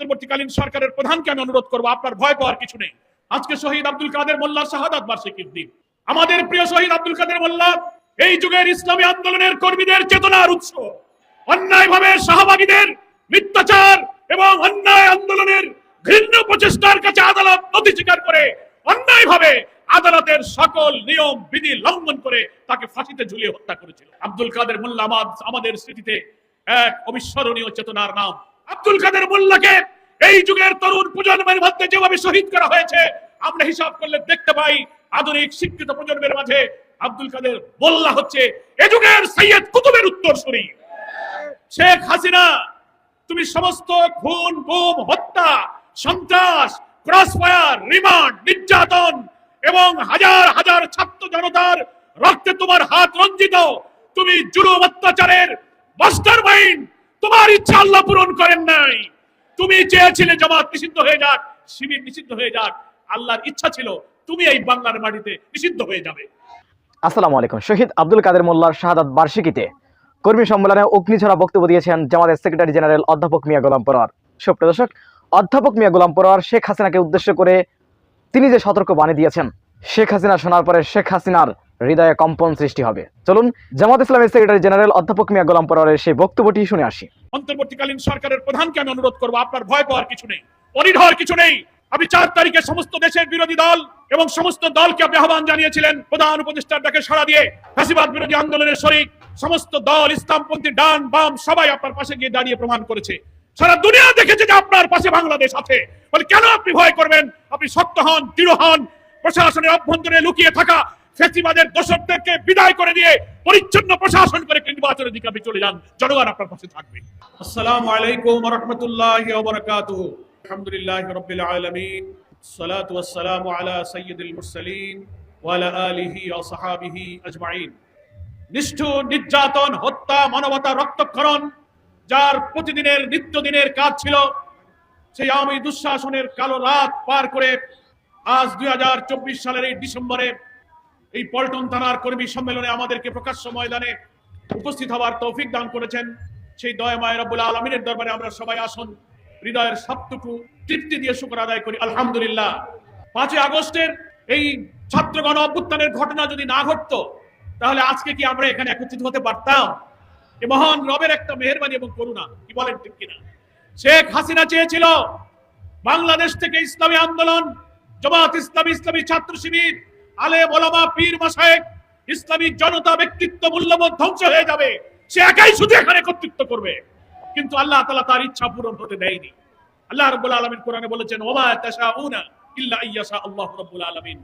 অন্তর্বর্তীকালীন সরকারের প্রধানকে আমি অনুরোধ করব, আপনার ভয় পাওয়ার কিছু নেই। আজকে শহীদ আব্দুল কাদের মোল্লা শাহাদাত বার্ষিকীর দিন। আমাদের প্রিয় শহীদ আব্দুল কাদের মোল্লা এই যুগের ইসলামী আন্দোলনের কর্মীদের চেতনার উৎস। অন্যায়ভাবে শাহবাগীদের মিথ্যাচার এবং অন্যায় আন্দোলনের ঘৃণ্য প্রচেষ্টার কাছে আদালত নথি স্বীকার করে অন্যায়ভাবে আদালতের সকল নিয়ম, বিধি লঙ্ঘন করে তাকে ফাঁসিতে ঝুলিয়ে হত্যা করেছিল। আব্দুল কাদের মোল্লা আমাদের স্মৃতিতে এক অবিস্মরণীয় চেতনার নাম আব্দুল কাদের মোল্লাকে এই যুগের তরুণ প্রজন্মের মধ্যে যেভাবে শহীদ করা হয়েছে, আমরা হিসাব করলে দেখতে পাই আধুনিক শিক্ষিত প্রজন্মের মাঝে আব্দুল কাদের মোল্লা হচ্ছে এ যুগের সৈয়দ কুতুবের উত্তর উত্তরসূরি। শেখ হাসিনা, তুমি সমস্ত খুন, গুম, হত্যা, সন্ত্রাস ক্রস ক্রসফায়ার, রিমান্ড, নির্যাতন এবং হাজার হাজার ছাত্র জনতার রক্তে তোমার হাত রঞ্জিত, তুমি জুলুম অত্যাচারের মাস্টার মাইন্ড তোমার ইচ্ছা আল্লাহ পূরণ করেন নাই। তুমি চেয়েছিলে জামাত নিষিদ্ধ হয়ে যাক, শিবির নিষিদ্ধ হয়ে যাক। আল্লাহর ইচ্ছা ছিল, তুমি এই বাংলার মাটিতে নিষিদ্ধ হয়ে যাবে। আসসালামু আলাইকুম। শহীদ আব্দুল কাদের মোল্লার শাহাদাত বার্ষিকীতে কর্মী সম্মেলনে অগ্নিঝরা বক্তব্য দিয়েছেন জামাতের সেক্রেটারি জেনারেল অধ্যাপক মিয়া গোলাম পরোয়ার। সুপ্রিয় দর্শক, অধ্যাপক মিয়া গোলাম পরোয়ার শেখ হাসিনাকে উদ্দেশ্য করে তিনি যে সতর্ক বাণী দিয়েছেন শেখ হাসিনা শোনার পরে শেখ হাসিনার হৃদয়ে কম্পন সৃষ্টি হবে। চলুন, জামাত ইসলামের সেক্রেটারি জেনারেল অধ্যাপক মিয়া গোলাম পরোয়ারের সেই বক্তব্যটি শুনে আসি। অন্তর্বর্তীকালীন সরকারের প্রধানকে আমি অনুরোধ করব, আপনার ভয় পাওয়ার কিছু নেই অনিঢর কিছু নেই। আপনি চার তারিখে সমস্ত দেশের বিরোধী দল এবং সমস্ত দলকে আপনি আহ্বান জানিয়েছিলেন, প্রধান উপদেষ্টার ডাকে সাড়া দিয়ে ফাঁসিবাদ বিরোধী আন্দোলনের শরিক, সমস্ত দল, ইসলামপন্থী, ডান, বাম, সবাই আপনার পাশে গিয়ে দাঁড়িয়ে প্রমাণ করেছে। সারা দুনিয়া দেখেছে যে আপনার পাশে বাংলাদেশ আছে। বলে, কেন আপনি ভয় করবেন? আপনি শক্ত হন, দৃঢ় হন প্রশাসনের অভ্যন্তরে লুকিয়ে থাকা ফেসিবাদের দোষকদেরকে বিদায় করে দিয়ে পরিচ্ছন্ন প্রশাসন করে নির্বাচনের দিকে আপনি চলে যান। জনগণ আপনার পাশে থাকবে। আসসালামু আলাইকুম রাহমাতুল্লাহি আলহামদুলিল্লাহি রাব্বিল আলামিন। আলা মুরসালিন আলিহি সাহাবিহি আজমাইন। নির্যাতন, হত্যা, মানবতা, রক্তক্ষরণ, যার প্রতিদিনের নিত্যদিনের কাজ ছিল, সেই আওয়ামী দুঃশাসনের কালো রাত পার করে আজ দুই হাজার চব্বিশ সালের এই ডিসেম্বরে এই পল্টন থানার কর্মী সম্মেলনে আমাদেরকে প্রকাশ্য ময়দানে উপস্থিত হওয়ার তৌফিক দান করেছেন। সেই দয়াময় রব্বুল আলমিনের দরবারে আমরা সবাই আসুন। হৃদয়ের সবটুকু তৃপ্তি দিয়ে শুকর আদায় করি। আলহামদুলিল্লাহ। পাঁচই আগস্টের এই ছাত্রগণ অভ্যুত্থানের ঘটনা যদি না ঘটতো, তাহলে আজকে কি আমরা এখানে একত্রিত হতে পারতাম? এ মহান রবের একটা মেহরবানি এবং করুণা, কি বলেন ঠিক কিনা? শেখ হাসিনা চেয়েছিল বাংলাদেশ থেকে ইসলামী আন্দোলন জামাত ইসলামী ইসলামী ছাত্র শিবির আলে মোলামা পীর মাসায়েক ইসলামিক জনতা ব্যক্তিত্ব মূল্যবোধ ধ্বংস হয়ে যাবে। সে একাই শুধু এখানে কর্তৃত্ব করবে। কিন্তু আল্লাহ তালা তার ইচ্ছা পূরণ হতে দেয়নি। আল্লাহ রাব্বুল আলমিন কোরআনে বলেছেন ইল্লা আল্লাহু রাব্বুল আলামিন।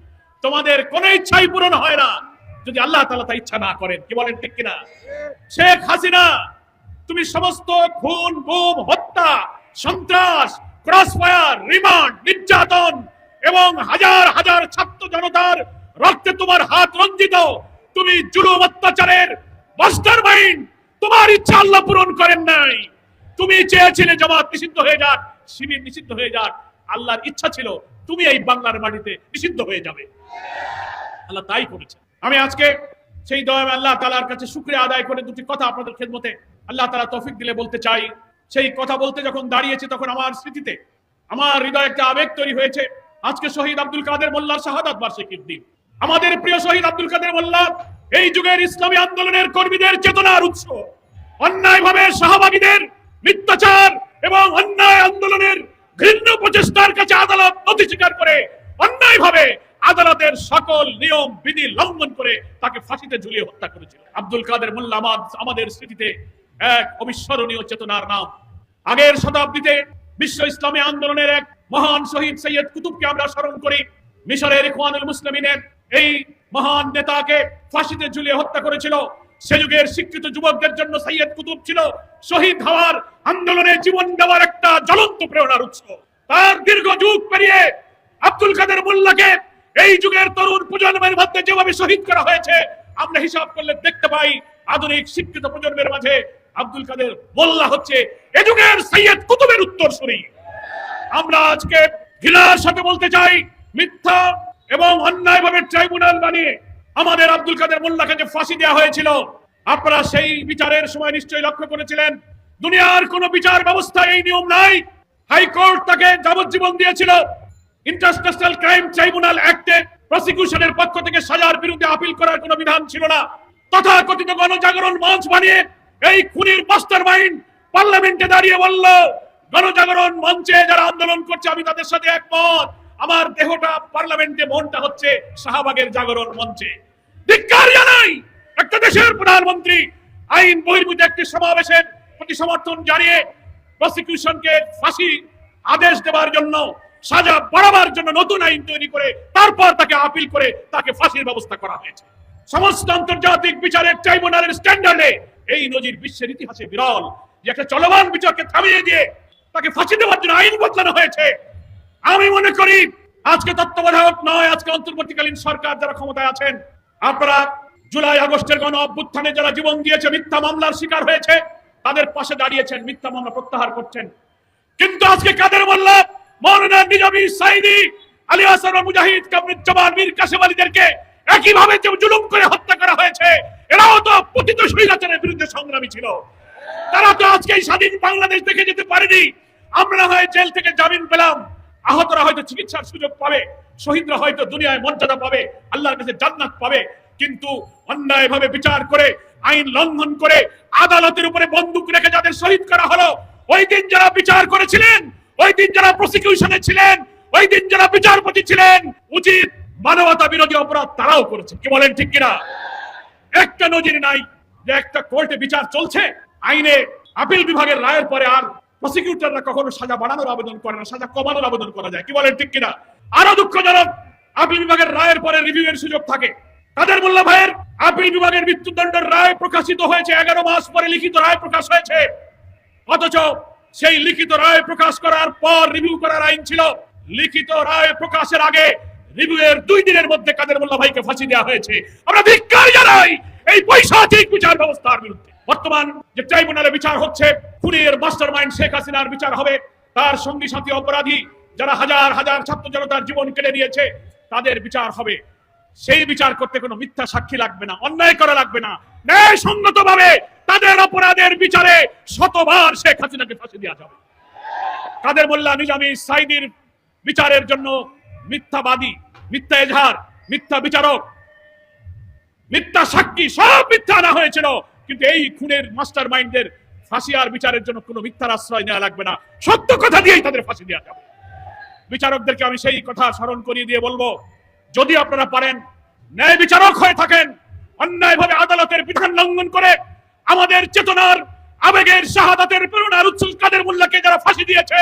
তোমাদের কোনো ইচ্ছাই পূরণ হয় না। যদি আল্লাহ তালা তা ইচ্ছা না করেন, কি বলেন ঠিক কিনা? শেখ হাসিনা, তুমি সমস্ত খুন, গুম, হত্যা, সন্ত্রাস, ক্রসফায়ার, রিমান্ড, নির্যাতন এবং হাজার হাজার ছাত্র জনতার রক্তে তোমার হাত রঞ্জিত। তুমি জুলুম অত্যাচারের মাস্টার মাইন্ড তোমার ইচ্ছা আল্লাহ পূরণ করেন নাই। তুমি চেয়েছিলে জামাত নিষিদ্ধ হয়ে যাক, শিবির নিষিদ্ধ হয়ে যাক। আল্লাহর ইচ্ছা ছিল তুমি এই বাংলার মাটিতে নিষিদ্ধ হয়ে যাবে। আল্লাহ তাই করেছে। আমি আজকে সেই দয়াম আল্লাহ তালার কাছে শুক্রিয়া আদায় করে দুটি কথা আপনাদের খেদমতে আল্লাহ তালা তৌফিক দিলে বলতে চাই। সেই কথা বলতে যখন দাঁড়িয়েছে তখন আমার স্মৃতিতে আমার হৃদয়ে একটা আবেগ তৈরি হয়েছে। আজকে শহীদ আব্দুল কাদের মোল্লার শাহাদাত বার্ষিকীর দিন। আমাদের প্রিয় শহীদ আব্দুল কাদের মোল্লা, এই যুগের ইসলামী আন্দোলনের কর্মীদের চেতনার উৎস। অন্যায়ভাবে শাহবাগীদের মিথ্যাচার এবং অন্যায় আন্দোলনের ঘৃণ্য প্রচেষ্টার কাছে আদালত নথি স্বীকার করে অন্যায়ভাবে আদালতের সকল নিয়ম, বিধি লঙ্ঘন করে তাকে ফাঁসিতে ঝুলিয়ে হত্যা করেছিল। আব্দুল কাদের মোল্লা আমাদ- আমাদের স্মৃতিতে এক অবিস্মরণীয় চেতনার নাম। আগের শতাব্দীতে বিশ্ব ইসলামী আন্দোলনের এক মহান শহীদ সৈয়দ কুতুবকে আমরা স্মরণ করি। মিশরের ইখওয়ানুল মুসলিমিনের এই মহান নেতাকে ফাঁসিতে ঝুলিয়ে হত্যা করেছিল। সে যুগের শিক্ষিত যুবকদের জন্য সৈয়দ কুতুব ছিল শহীদ হওয়ার আন্দোলনে জীবন দেওয়ার একটা জ্বলন্ত প্রেরণার উৎস। তার দীর্ঘ যুগ পেরিয়ে আব্দুল কাদের মোল্লাকে এই যুগের তরুণ প্রজন্মের মধ্যে যেভাবে শহীদ করা হয়েছে, আমরা হিসাব করলে দেখতে পাই আধুনিক শিক্ষিত প্রজন্মের মাঝে আব্দুল কাদের মোল্লা হচ্ছে এ যুগের সৈয়দ কুতুবের উত্তর উত্তরসূরি। আমরা আজকে ঘৃণার সাথে বলতে চাই, মিথ্যা এবং অন্যায়ভাবে ট্রাইব্যুনাল বানিয়ে আমাদের আব্দুল কাদের মোল্লাকে যে ফাঁসি দেওয়া হয়েছিল, আপনারা সেই বিচারের সময় নিশ্চয়ই লক্ষ্য করেছিলেন। দুনিয়ার কোনো বিচার ব্যবস্থায় এই নিয়ম নাই। হাইকোর্ট তাকে যাবজ্জীবন দিয়েছিল। ইন্টারন্যাশনাল ক্রাইম ট্রাইব্যুনাল অ্যাক্টে প্রসিকিউশনের পক্ষ থেকে সাজার বিরুদ্ধে আপিল করার কোনো বিধান ছিল না। তথাকথিত গণজাগরণ মঞ্চ বানিয়ে এই খুনির মাস্টার মাইন্ড পার্লামেন্টে দাঁড়িয়ে বলল গণজাগরণ মঞ্চে যারা আন্দোলন করছে, আমি তাদের সাথে একমত। আমার দেহটা, পার্লামেন্টে মনটা হচ্ছে শাহবাগের জাগরণ মঞ্চে। একটা দেশের প্রধানমন্ত্রী। আইন বহির্ভূত একটি সমাবেশের প্রতি সমর্থন জানিয়ে প্রসিকিউশনকে ফাঁসি আদেশ দেওয়ার জন্য, সাজা বাড়াবার জন্য নতুন আইন তৈরি করে, তারপর তাকে আপিল করে তাকে ফাঁসির ব্যবস্থা করা হয়েছে। সমস্ত আন্তর্জাতিক বিচারের ট্রাইব্যুনালের স্ট্যান্ডার্ডে এই নজির বিশ্বের ইতিহাসে বিরল। যে একটা চলমান বিচারকে থামিয়ে দিয়ে তাকে ফাঁসি দেওয়ার জন্য আইন বদলানো হয়েছে। আমি মনে করি আজকে তত্ত্বাবধায়ক নয়, আজকে অন্তর্বর্তীকালীন সরকার যারা ক্ষমতায় আছেন, আপনারা জুলাই, আগস্টের গণ অভ্যুত্থানে যারা জীবন দিয়েছে, মিথ্যা মামলার শিকার হয়েছে, তাদের পাশে দাঁড়িয়েছেন, মিথ্যা মামলা প্রত্যাহার করছেন। কিন্তু আজকে কাদের মোল্লা মৌলানা নিজামী সাইদি আলী হাসান মুজাহিদ কামরুজ্জামান মীর কাসেম আলীদেরকে একইভাবে যে জুলুম করে হত্যা করা হয়েছে, এরাও তো পতিত স্বৈরাচারের বিরুদ্ধে সংগ্রামী ছিল। তারা তো আজকে স্বাধীন বাংলাদেশ দেখে যেতে পারেনি। আমরা হয় জেল থেকে জামিন পেলাম। আহতরা হয়তো চিকিৎসার সুযোগ পাবে, শহীদরা হয়তো দুনিয়ায় মর্যাদা পাবে, আল্লাহর কাছে জান্নাত পাবে। কিন্তু অন্যায় ভাবে বিচার করে, আইন লঙ্ঘন করে, আদালতের উপরে বন্দুক রেখে যাদের শহীদ করা হলো, ওই দিন যারা বিচার করেছিলেন, ওই দিন যারা প্রসিকিউশনে ছিলেন, ওই দিন যারা বিচারপতি ছিলেন, উচিত মানবতা বিরোধী অপরাধ তারাও করেছে। কি বলেন ঠিক কিনা? একটা নজির নাই যে একটা কোর্টে বিচার চলছে, আইনে আপিল বিভাগের রায়ের পরে আর প্রসিকিউটররা কখনো সাজা বাড়ানোর আবেদন করে না, সাজা কমানোর আবেদন করা যায়। কি বলেন, ঠিক কিনা? আরও দুঃখজনক, আপিল বিভাগের রায়ের পরে রিভিউ এর সুযোগ থাকে। কাদের মোল্লা ভাইয়ের আপিল বিভাগের মৃত্যুদণ্ডের রায় প্রকাশিত হয়েছে এগারো মাস পরে লিখিত রায় প্রকাশ হয়েছে। অথচ সেই লিখিত রায় প্রকাশ করার পর রিভিউ করার আইন ছিল। লিখিত রায় প্রকাশের আগে রিভিউ এর দুই দিনের মধ্যে কাদের মোল্লা ভাইকে ফাঁসি দেওয়া হয়েছে। আমরা ধিক্কার জানাই এই পৈশাচিক বিচার ব্যবস্থার বিরুদ্ধে। বর্তমান যে ট্রাইব্যুনালে বিচার হচ্ছে, খুনের মাস্টার মাইন্ড শেখ হাসিনার বিচার হবে। তার সঙ্গী সাথী অপরাধী যারা হাজার হাজার ছাত্র জনতার জীবন কেড়ে নিয়েছে, তাদের বিচার হবে। সেই বিচার করতে কোনো মিথ্যা সাক্ষী লাগবে না, অন্যায় করা লাগবে না। ন্যায় সঙ্গত ভাবে তাদের অপরাধের বিচারে শতবার শেখ হাসিনাকে ফাঁসি দেওয়া যাবে। কাদের মোল্লা নিজামী সাইদির বিচারের জন্য মিথ্যাবাদী, মিথ্যা এজাহার, মিথ্যা বিচারক, মিথ্যা সাক্ষী, সব মিথ্যা আনা হয়েছিল। কিন্তু এই খুনের মাস্টার মাইন্ডের ফাঁসি আর বিচারের জন্য কোনো মিথ্যার আশ্রয় নেওয়া লাগবে না। সত্য কথা দিয়েই তাদের ফাঁসি দেওয়া যাবে। বিচারকদেরকে আমি সেই কথা স্মরণ করিয়ে দিয়ে বলব, যদি আপনারা পারেন, ন্যায় বিচারক হয়ে থাকেন, অন্যায়ভাবে আদালতের বিধান লঙ্ঘন করে আমাদের চেতনার, আবেগের, শাহাদাতের, প্রেরণার উচ্ছ্বাস কাদের মোল্লাকে যারা ফাঁসি দিয়েছে,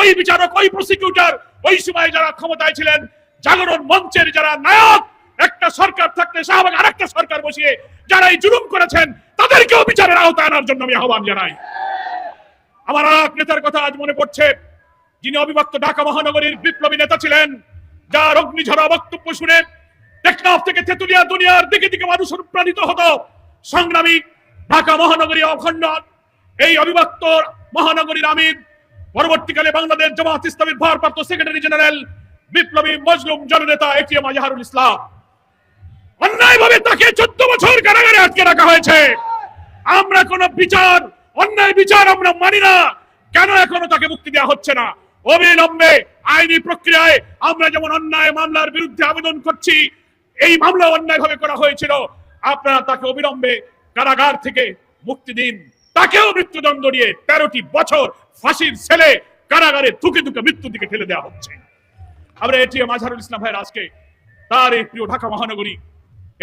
ওই বিচারক, ওই প্রসিকিউটর ওই সময় যারা ক্ষমতায় ছিলেন, জাগরণ মঞ্চের যারা নায়ক, একটা সরকার থাকলে শাহবাগ আরেকটা সরকার বসিয়ে যারা এই জুলুম করেছেন তাদেরকেও বিচারের আওতায় আনার জন্য আমি আহ্বান জানাই। আমার এক নেতার কথা আজ মনে পড়ছে, যিনি অবিভক্ত ঢাকা মহানগরীর বিপ্লবী নেতা ছিলেন, যার অগ্নিঝরা বক্তব্য শুনে টেকনাফ থেকে দুনিয়ার দিকে দিকে মানুষ অনুপ্রাণিত হতো। সংগ্রামী ঢাকা মহানগরী অখণ্ড, এই অবিভক্ত মহানগরীর আমির, পরবর্তীকালে বাংলাদেশ জামাত ইসলামীর ভারপ্রাপ্ত সেক্রেটারি জেনারেল, বিপ্লবী মজলুম জননেতা এটিএম আজহারুল ইসলাম। অন্যায়ভাবে তাকে চোদ্দ বছর কারাগারে আটকে রাখা হয়েছে। আমরা কোন বিচার, অন্যায় বিচার আমরা মানি না। কেন এখনও তাকে মুক্তি দেওয়া হচ্ছে না? অবিলম্বে আইনি প্রক্রিয়ায় আমরা যেমন অন্যায় মামলার বিরুদ্ধে আবেদন করছি, এই মামলা অন্যায়ভাবে করা হয়েছিল। আপনারা তাকে অবিলম্বে কারাগার থেকে মুক্তি দিন। তাকেও মৃত্যুদণ্ড দিয়ে তেরোটি বছর ফাঁসির ছেলে কারাগারে ধুকে ধুকে মৃত্যুর দিকে ঠেলে দেওয়া হচ্ছে। আমরা এটিএম আজহারুল ইসলাম ভাইয়ের আজকে তার এই প্রিয় ঢাকা মহানগরী।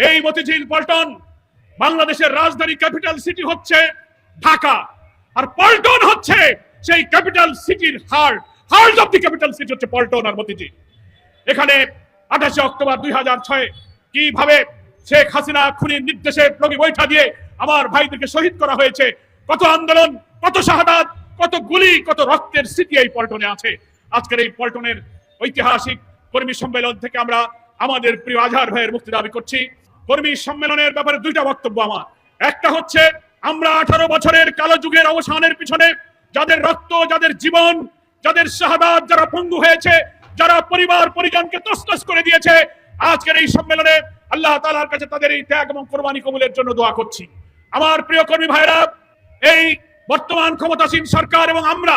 এই মতিঝিল পল্টন বাংলাদেশের রাজধানী ক্যাপিটাল সিটি হচ্ছে ঢাকা। আর পল্টন হচ্ছে সেই ক্যাপিটাল সিটির heart heart of the capital city হচ্ছে পল্টন আর মতিঝিল। এখানে আঠাশে অক্টোবর দুই হাজার ছয় কীভাবে শেখ হাসিনা খুনির নির্দেশে লগি বৈঠা দিয়ে আমার ভাইদেরকে শহীদ করা হয়েছে, কত আন্দোলন, কত শাহাদাত, কত গুলি, কত রক্তের স্মৃতি এই পল্টনে আছে। আজকের এই পল্টনের ঐতিহাসিক কর্মী সম্মেলন থেকে আমরা আমাদের প্রিয় আজহার ভাইয়ের মুক্তি দাবি করছি। কর্মী সম্মেলনের ব্যাপারে দুইটা বক্তব্য আমার। একটা হচ্ছে, আমরা আঠারো বছরের কালো যুগের অবসানের পিছনে যাদের রক্ত, যাদের জীবন, যাদের শাহাদাত, যারা পঙ্গু হয়েছে, যারা পরিবার, পরিজনকে তসতস করে দিয়েছে, আজকের এই সম্মেলনে আল্লাহ তাআলার কাছে তাদের এই ত্যাগ এবং কোরবানি কবুলের জন্য দোয়া করছি। আমার প্রিয় কর্মী ভাইরা এই বর্তমান ক্ষমতাসীন সরকার এবং আমরা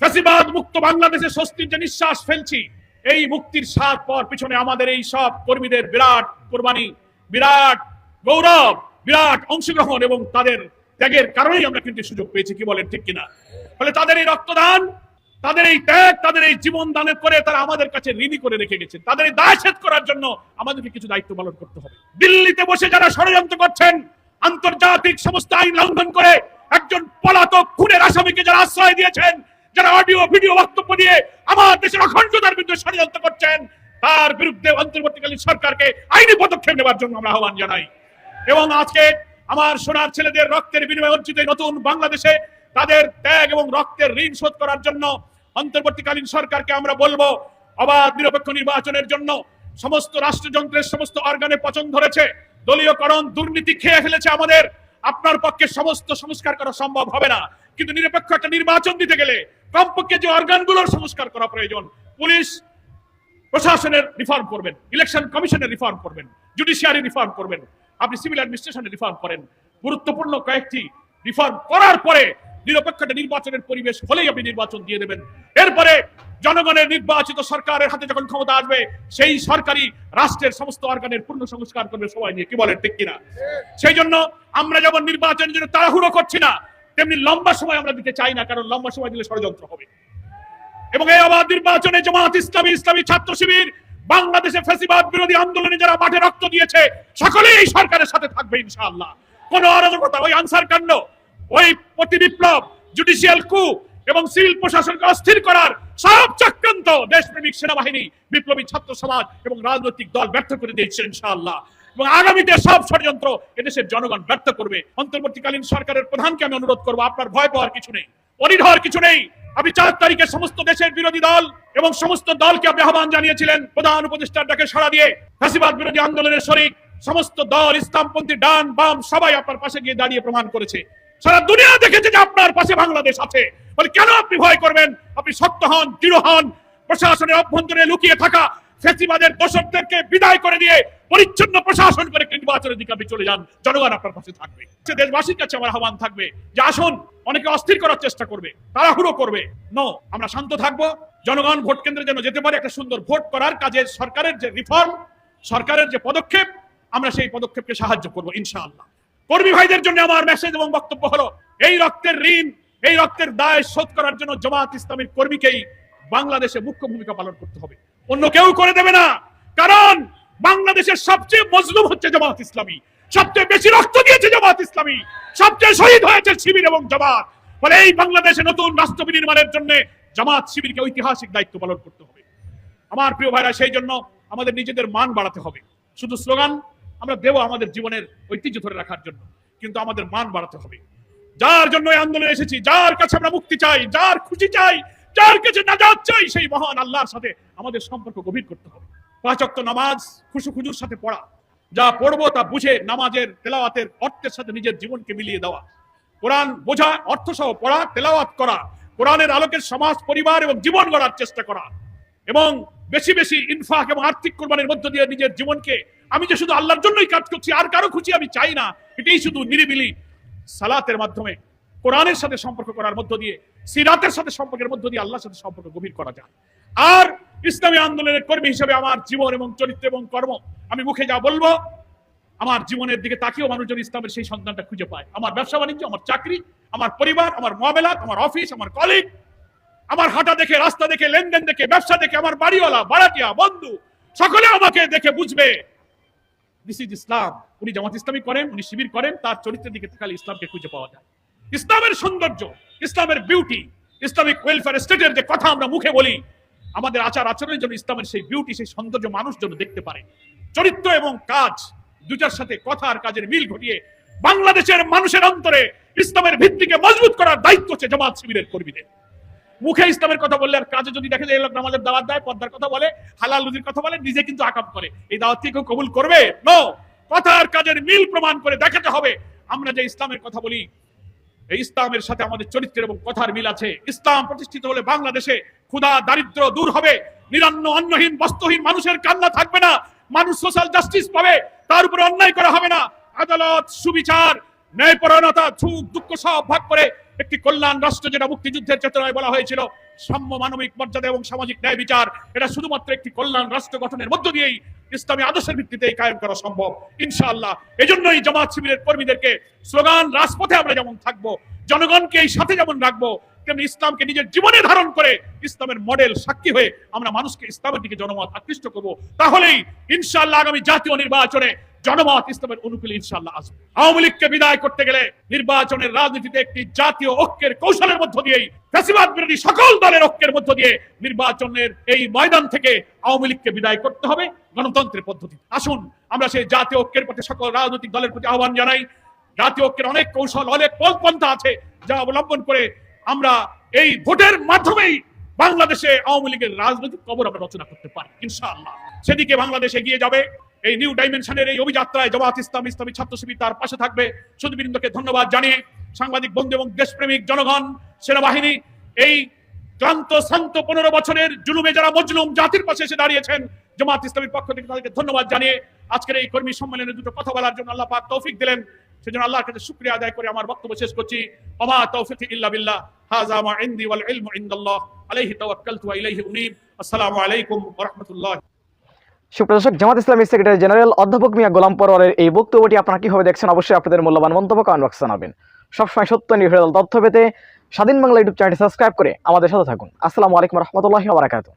ফ্যাসিবাদ মুক্ত বাংলাদেশে স্বস্তির যে নিঃশ্বাস ফেলছি, এই মুক্তির স্বাদ পর পিছনে আমাদের এই সব কর্মীদের বিরাট কোরবানি বিরাট গৌরব, বিরাট অংশগ্রহণ এবং তাদের ত্যাগের কারণেই আমরা কিন্তু সুযোগ পেয়েছি, কি বলেন ঠিক কিনা? ফলে তাদের এই রক্তদান, তাদের এই ত্যাগ, তাদের এই জীবন দানের করে তারা আমাদের কাছে ঋণী করে রেখে গেছেন তাদের এই দায় শেষ করার জন্য আমাদেরকে কিছু দায়িত্ব পালন করতে হবে। দিল্লিতে বসে যারা ষড়যন্ত্র করছেন, আন্তর্জাতিক সমস্ত আইন লঙ্ঘন করে একজন পলাতক খুনের আসামিকে যারা আশ্রয় দিয়েছেন, যারা অডিও, ভিডিও বক্তব্য দিয়ে আমার দেশের অখণ্ডতার বিরুদ্ধে ষড়যন্ত্র করছেন তার বিরুদ্ধে অন্তর্বর্তীকালীন সরকারকে আইনি পদক্ষেপ নেওয়ার জন্য আমরা আহ্বান জানাই। এবং আজকে আমার সোনার ছেলেদের রক্তের বিনিময়ে অর্জিত নতুন বাংলাদেশে তাদের ত্যাগ এবং রক্তের ঋণ শোধ করার জন্য অন্তর্বর্তীকালীন সরকারকে আমরা বলব, অবাধ নিরপেক্ষ নির্বাচনের জন্য সমস্ত রাষ্ট্রযন্ত্রের সমস্ত অর্গানে পচন ধরেছে, দলীয়করণ, দুর্নীতি খেয়ে ফেলেছে আমাদের। আপনার পক্ষে সমস্ত সংস্কার করা সম্ভব হবে না। কিন্তু নিরপেক্ষ একটা নির্বাচন দিতে গেলে কমপক্ষে যে অর্গানগুলোর সংস্কার করা প্রয়োজন, পুলিশ প্রশাসনের রিফর্ম করবেন, ইলেকশন কমিশনের রিফর্ম করবেন জুডিশিয়ারি রিফর্ম করবেন, আপনি সিভিল অ্যাডমিনিস্ট্রেশনের রিফর্ম করেন। গুরুত্বপূর্ণ কয়েকটি রিফর্ম করার পরে নিরপেক্ষ নির্বাচনের পরিবেশ হলেই আপনি নির্বাচন দিয়ে দেবেন। এরপরে জনগণের নির্বাচিত সরকারের হাতে যখন ক্ষমতা আসবে, সেই সরকারি রাষ্ট্রের সমস্ত অর্গানের পূর্ণ সংস্কার করবে সবাই নিয়ে, কি বলেন, ঠিক কিনা? সেই জন্য আমরা যেমন নির্বাচনের জন্য তাড়াহুড়ো করছি না, তেমনি লম্বা সময় আমরা দিতে চাই না, কারণ লম্বা সময় দিলে ষড়যন্ত্র হবে। এবং এই অবাধ নির্বাচনে জামাত ইসলামী ইসলামী ছাত্র শিবির, বাংলাদেশে ফ্যাসিবাদ বিরোধী আন্দোলনে যারা মাঠে রক্ত দিয়েছে, সকলেই এই সরকারের সাথে থাকবে ইনশাআল্লাহ। কোন অরাজকতা ওই আনসার কাণ্ড, ওই প্রতি বিপ্লব, জুডিশিয়াল কু এবং সিভিল প্রশাসনকে অস্থির করার সব চক্রান্ত দেশপ্রেমিক সেনাবাহিনী, বিপ্লবী ছাত্র সমাজ এবং রাজনৈতিক দল ব্যর্থ করে দিয়েছে ইনশাআল্লাহ। এবং আগামীতে সব ষড়যন্ত্র এদেশের জনগণ ব্যর্থ করবে। অন্তর্বর্তীকালীন সরকারের প্রধানকে আমি অনুরোধ করব, আপনার ভয় পাওয়ার কিছু নেই। অনিঢর কিছু নেই। আপনি চার তারিখে সমস্ত দেশের বিরোধী দল এবং সমস্ত দলকে আপনি আহ্বান জানিয়েছিলেন প্রধান উপদেষ্টার ডাকে সাড়া দিয়ে। ফাঁসিবাদ বিরোধী আন্দোলনের শরিক সমস্ত দল, ইসলামপন্থী ডান, বাম সবাই আপনার পাশে গিয়ে দাঁড়িয়ে প্রমাণ করেছে। সারা দুনিয়া দেখেছে যে আপনার পাশে বাংলাদেশ আছে। বলে কেন আপনি ভয় করবেন? আপনি শক্ত হন, দৃঢ় হন। প্রশাসনের অভ্যন্তরে লুকিয়ে থাকা ফেসিবাদের দোষকদেরকে বিদায় করে দিয়ে পরিচ্ছন্ন প্রশাসন করে নির্বাচনের দিকে আপনি চলে যান, জনগণ আপনার পাশে থাকবে। সে দেশবাসীর কাছে আমার আহ্বান থাকবে যে আসুন, অনেকে অস্থির করার চেষ্টা করবে, তাড়াহুড়ো করবে। নো আমরা শান্ত থাকব। জনগণ ভোট কেন্দ্রে যেন যেতে পারে, একটা সুন্দর ভোট করার কাজে সরকারের যে রিফর্ম সরকারের যে পদক্ষেপ, আমরা সেই পদক্ষেপকে সাহায্য করব, ইনশাআল্লাহ। কর্মী ভাইদের জন্য আমার মেসেজ এবং বক্তব্য হলো, এই রক্তের ঋণ, এই রক্তের দায় শোধ করার জন্য জামাত ইসলামের কর্মীকেই বাংলাদেশে মুখ্য ভূমিকা পালন করতে হবে। অন্য কেউ করে দেবে না। কারণ বাংলাদেশের সবচেয়ে মজলুম হচ্ছে জামাত ইসলামী। সবচেয়ে বেশি রক্ত দিয়েছে জামাত ইসলামী। সবচেয়ে শহীদ হয়েছে শিবির এবং জামাত। ফলে এই বাংলাদেশে নতুন রাষ্ট্র বিনির্মাণের জন্য জামাত শিবিরকে ঐতিহাসিক দায়িত্ব পালন করতে হবে। আমার প্রিয় ভাইরা, সেই জন্য আমাদের নিজেদের মান বাড়াতে হবে। শুধু স্লোগান, আমরা দেব আমাদের জীবনের ঐতিহ্য ধরে রাখার জন্য। কিন্তু আমাদের মান বাড়াতে হবে। যার জন্য এই আন্দোলনে এসেছি, যার কাছে আমরা মুক্তি চাই, যার খুশি চাই, যার কাছে নাজাত চাই, সেই মহান আল্লাহর সাথে আমাদের সম্পর্ক গভীর করতে হবে। পাঁচ ওয়াক্ত নামাজ খুশু খুজুর সাথে পড়া। যা পড়ব তা বুঝে নামাজের, তেলাওয়াতের অর্থের সাথে নিজের জীবনকে মিলিয়ে দেওয়া। কোরআন বোঝা অর্থ সহ পড়া, তেলাওয়াত করা, কোরআনের আলোকের সমাজ, পরিবার এবং জীবন গড়ার চেষ্টা করা এবং বেশি বেশি ইনফাক এবং আর্থিক কোরবানির মধ্য দিয়ে নিজের জীবনকে আমি যে শুধু আল্লাহর জন্যই কাজ করছি, আর কারও খুশি আমি চাই না, এটাই শুধু নিরিবিলি সালাতের মাধ্যমে কোরআনের সাথে সম্পর্ক করার মধ্য দিয়ে, সিরাতের সাথে সম্পর্কের মধ্য দিয়ে আল্লাহর সাথে সম্পর্ক গভীর করা যায়। আর ইসলামী আন্দোলনের কর্মী হিসেবে আমার জীবন এবং চরিত্র এবং কর্ম, আমি মুখে যা বলব, আমার জীবনের দিকে তাকিয়েও মানুষজন ইসলামের সেই সন্তানটা খুঁজে পায়। আমার ব্যবসা বাণিজ্য, আমার চাকরি, আমার পরিবার, আমার মহাবেলাত আমার অফিস, আমার কলিগ, আমার হাঁটা দেখে, রাস্তা দেখে, লেনদেন দেখে, ব্যবসা দেখে, আমার বাড়িওয়ালা বাড়াটিয়া বন্ধু, সকলে আমাকে দেখে বুঝবে। দিস ইজ ইসলাম উনি জামাত ইসলামী করেন, উনি শিবির করেন, তার চরিত্রের দিকে তাকালে ইসলামকে খুঁজে পাওয়া যায়। ইসলামের সৌন্দর্য, ইসলামের বিউটি ইসলামিক ওয়েলফেয়ার স্টেটের যে কথা আমরা মুখে বলি আমাদের আচার আচরণের জন্য ইসলামের সেই বিউটি সেই সৌন্দর্য মানুষ যেন দেখতে পারে। চরিত্র এবং কাজ দুটার সাথে কথা আর কাজের মিল ঘটিয়ে বাংলাদেশের মানুষের অন্তরে ইসলামের ভিত্তিকে মজবুত করার দায়িত্ব হচ্ছে জামাত শিবিরের কর্মীদের। মুখে ইসলামের কথা বললে আর কাজে যদি দেখে যে লোক নামাজের দাওয়াত দেয়, পর্দার কথা বলে, হালাল রুজির কথা বলে, নিজে কিন্তু আকাম করে। এই দাওয়াত কেউ কবুল করবে? নো কথা আর কাজের মিল প্রমাণ করে দেখাতে হবে। আমরা যে ইসলামের কথা বলি, এই ইসলামের সাথে আমাদের চরিত্রের এবং কথার মিল আছে। ইসলাম প্রতিষ্ঠিত হলে বাংলাদেশে ক্ষুধা দারিদ্র দূর হবে। নিরান্ন, অন্নহীন বস্ত্রহীন মানুষের কান্না থাকবে না। মানুষ সোশ্যাল জাস্টিস পাবে, তার উপরে অন্যায় করা হবে না। আদালত, সুবিচার, ন্যায়পরায়ণতা, সুখ, দুঃখ সব ভাগ করে একটি কল্যাণ রাষ্ট্র যেটা মুক্তিযুদ্ধের চেতনায় বলা হয়েছিল, সাম্য মানবিক মর্যাদা এবং সামাজিক ন্যায় বিচার, এটা শুধুমাত্র একটি কল্যাণ রাষ্ট্র গঠনের মধ্য দিয়েই ইসলামী আদর্শের ভিত্তিতে এই কায়েম করা সম্ভব। ইনশাআল্লাহ, এজন্যই জামাত শিবিরের কর্মীদেরকে স্লোগান, রাজপথে আমরা যেমন থাকব, জনগণকে এই সাথে যেমন রাখব তেমনি ইসলামকে নিজের জীবনে ধারণ করে ইসলামের মডেল সাক্ষী হয়ে আমরা মানুষকে ইসলামের দিকে জনমত আকৃষ্ট করব, তাহলেই ইনশাআল্লাহ আগামী জাতীয় নির্বাচনে জনমত ইসলামের অনুকূলে ইনশাআল্লাহ আসবে। আওয়ামী লীগকে বিদায় করতে গেলে নির্বাচনের রাজনীতিতে একটি জাতীয় ঐক্যের কৌশলের মধ্য দিয়েই, ফ্যাসিবাদ বিরোধী সকল দলের ঐক্যের মধ্য দিয়ে নির্বাচনের এই ময়দান থেকে আওয়ামী লীগকে বিদায় করতে হবে গণতন্ত্রের পদ্ধতি। আসুন আমরা সেই জাতীয় ঐক্যের প্রতি সকল রাজনৈতিক দলের প্রতি আহ্বান জানাই। জাতীয় ঐক্যের অনেক কৌশল, অনেক পন্থা আছে যা অবলম্বন করে আমরা এই ভোটের মাধ্যমেই বাংলাদেশে আওয়ামী লীগের রাজনৈতিক কবর আমরা রচনা করতে পারি, ইনশাআল্লাহ। সেদিকে বাংলাদেশ এগিয়ে যাবে। এই নিউ ডাইমেনশনের এই অভিযাত্রায় জামাত ইসলাম, ইসলামী ছাত্র শিবির তার পাশে থাকবে। সুদীবৃন্দকে ধন্যবাদ জানিয়ে সাংবাদিক, বন্ধু এবং দেশপ্রেমিক জনগণ, সেনাবাহিনী, এই ক্লান্ত, শান্ত পনেরো বছরের জুলুমে যারা মজলুম জাতির পাশে এসে দাঁড়িয়েছেন, জামাত ইসলামীর পক্ষ থেকে তাদেরকে ধন্যবাদ জানিয়ে আজকের এই কর্মী সম্মেলনে দুটো কথা বলার জন্য আল্লাহ পাক তৌফিক দিলেন। সেজন্য আল্লাহর কাছে শুকরিয়া আদায় করে আমার বক্তব্য শেষ করছি। ওমা তৌফিক ইল্লা বিল্লাহ। হাযা মা ইনদি ওয়াল ইলমু ইনদাল্লাহ। আলাইহি তাওয়াক্কালতু ওয়া ইলাইহি উনীব। আসসালামু আলাইকুম ওয়া রাহমাতুল্লাহ। সুপ্রদর্শক জামাত ইসলামী সেক্রেটারি জেনারেল অধ্যাপক মিয়া গোলাম পরোয়ারের এই বক্তব্যটি আপনারা কীভাবে দেখছেন অবশ্যই আপনাদের মূল্যবান মন্তব্য কমেন্ট বক্সে জানাবেন। সবসময় সত্য, নির্ভেজাল তথ্য পেতে স্বাধীন বাংলা ইউটিউব চ্যানেলটি সাবস্ক্রাইব করে আমাদের সাথে থাকুন। আসসালামু আলাইকুম রহমতুল্লাহি ওয়া বারাকাতুহু।